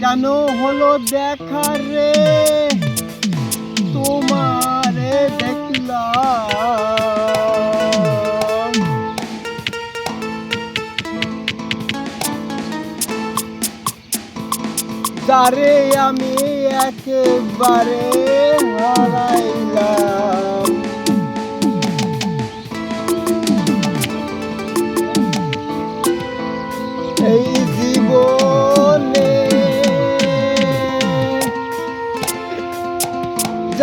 কেন হলো দেখা রে? তোমারে দেখলাম। যারে আমি একেবারে হারাইলাম। এই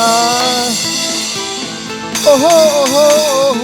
Oh, oh, oh, oh. oh.